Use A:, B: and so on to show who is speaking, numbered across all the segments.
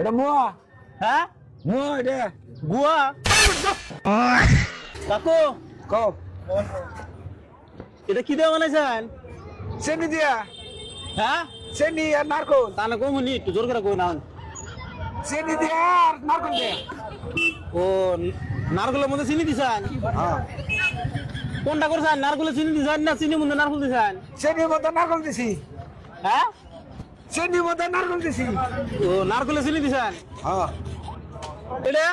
A: এটা মুয়া।
B: হ্যাঁ?
A: মুয়া এটা।
B: গুয়া কাকু?
A: কও।
B: এটা কি দিয়ে বানাইছেন?
A: চেনি দিয়া।
B: হ্যাঁ?
A: চেনি আর নারকল।
B: তাহলে কমুনি একটু জোর করে কই না।
A: চেনি দিয়া আর নারকল দিয়া।
B: ও নারকেলের মধ্যে চিনি দিছেন?
A: হ্যাঁ।
B: কোনটা করছেন? নারকেলের চিনি দিছেন না চিনি মধ্যে নারকেল দিছেন?
A: চেনির মধ্যে নারকল দিছি।
B: হ্যাঁ?
A: চেনির মধ্যে নারকল দিছি।
B: ও নারকেলের চিনি দিছেন?
A: হ্যাঁ।
B: এটা?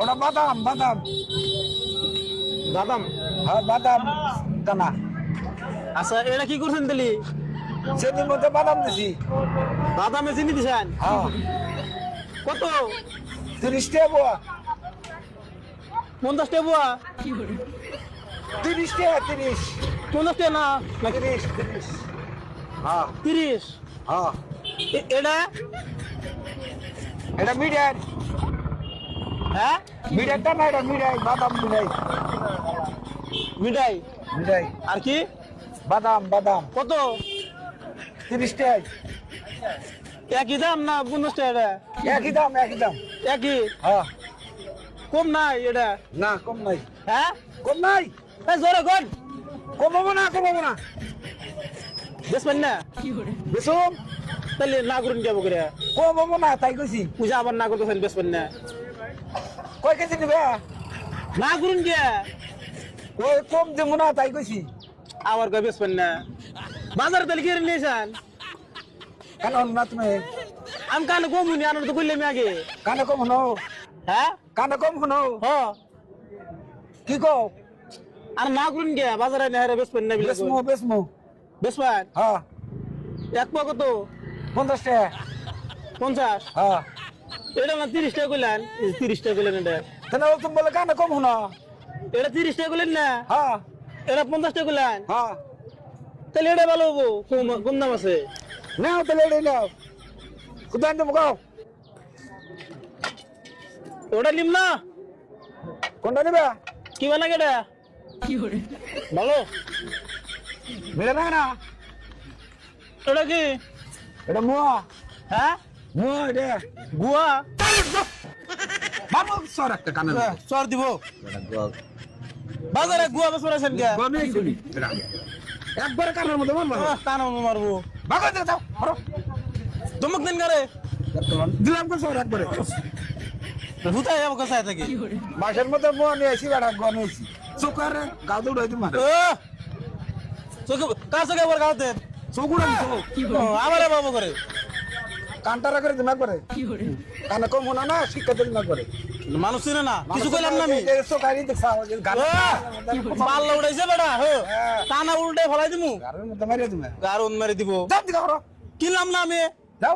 A: ওটা বাদাম বাদাম।
B: বাদাম?
A: হ্যাঁ বাদাম দানা।
B: আচ্ছা এটা কি করছেন তাহলে?
A: চেনির মধ্যে বাদাম দিছি।
B: বাদামে চিনি দিছেন?
A: হ্যাঁ।
B: কত?
A: তিরিশ টাকা বুয়া।
B: পঞ্চাশ টাকা বুয়া?
A: তিরিশ টাকা তিরিশ।
B: পঞ্চাশ টাকা না?
A: তিরিশ তিরিশ। হ্যাঁ।
B: তিরিশ।
A: হ্যাঁ।
B: এটা?
A: এটা মিডিয়ার
B: হ্যাঁ?
A: মিডিয়ারটা না এটা মিডিয়াই বাদাম মিডিয়াই
B: মিঠাই
A: মিডিয়াই
B: আর কি?
A: বাদাম বাদাম।
B: কত?
A: তিরিশ টাকা
B: একই দাম না পঞ্চাশ টাকা
A: একই দাম একই দাম।
B: একই?
A: হ্যাঁ।
B: কম নাই এটা?
A: না কম নাই।
B: হ্যাঁ?
A: কম নাই?
B: জোরে কর।
A: কমাবো না কমাবো না।
B: বেসবেন না
A: বেসুম?
B: তাহলে না করুন যাব করে
A: কমাবো না তাই কইছি।
B: পূজা আবার না করতেছেন বেসবেন না
A: কয় কেজি নিবে
B: না করুন কে?
A: ওই কম দেবো না তাই কইছি।
B: আবার কয় বেসবেন না বাজারে তাহলে কিনে নিয়েছেন?
A: কেন না তুমি?
B: আমি কানে কম হুনি আনন্দ তো করলাম আগে।
A: কানে কম শুনো।
B: হ্যাঁ?
A: কানে কম শুনো।
B: হ।
A: কি কও?
B: আর না করুন কে? বাজারে নেহারে বেসবেন না বিলে
A: বেসমু বেসমু।
B: বেসবেন
A: হ্যাঁ।
B: এক পা কত?
A: পঞ্চাশ টাকা।
B: পঞ্চাশ?
A: হ্যাঁ।
B: এটা না তিরিশ টাকা করলেন তিরিশ টাকা করলেন এটা।
A: তাহলে তুমি বলে কানে কম শুনো।
B: এটা তিরিশ টাকা করলেন না?
A: হ্যাঁ।
B: এটা পঞ্চাশ টাকা করলেন
A: হ্যাঁ।
B: তাহলে এটা ভালো হব। কম কম দাম আছে।
A: নাও তাহলে এটাই নাও। কোথায় দেবো গাও
B: ওটা নিম না?
A: কোনটা নিবে?
B: কি বানা কেটা ভালো?
A: মিলে না না।
B: ওটা কি?
A: এটা মুয়া।
B: হ্যাঁ?
A: মুয়া এটা।
B: গুয়া?
A: বাবু সর একটা কানে
B: চর দিব। বাজারে গুয়া বেশ পড়েছেন কে?
A: শুনি একবারে কানের মধ্যে মারবা।
B: আহ, কান মারবো।
A: বাগা দে দাও ধরো
B: ধমক দিন করে।
A: দিলাম তো সর একবারে।
B: হুতাই যাব কোথায় থেকে?
A: বাসের মধ্যে মুয়া নিয়ে আসি বেড়া আসি। চোখারে গাও দৌড়াই তোমার
B: আহ! চোখে কার চোখে একবার গাওতে
A: চোখুড়াম চোখ।
B: আমার বাবু করে।
A: কান্টারা করে দিমাগ করে? কানে কম না শিক্ষা দিমাগ করে
B: মানুষ চিনে না কিছু কইলাম না আমি? পাল্লা বেটা হো।
A: হ্যাঁ।
B: টানা উল্টে ফলাই দিমু। মারি দিব।
A: যাও দিকে করো
B: কিনলাম না আমি?
A: যাও।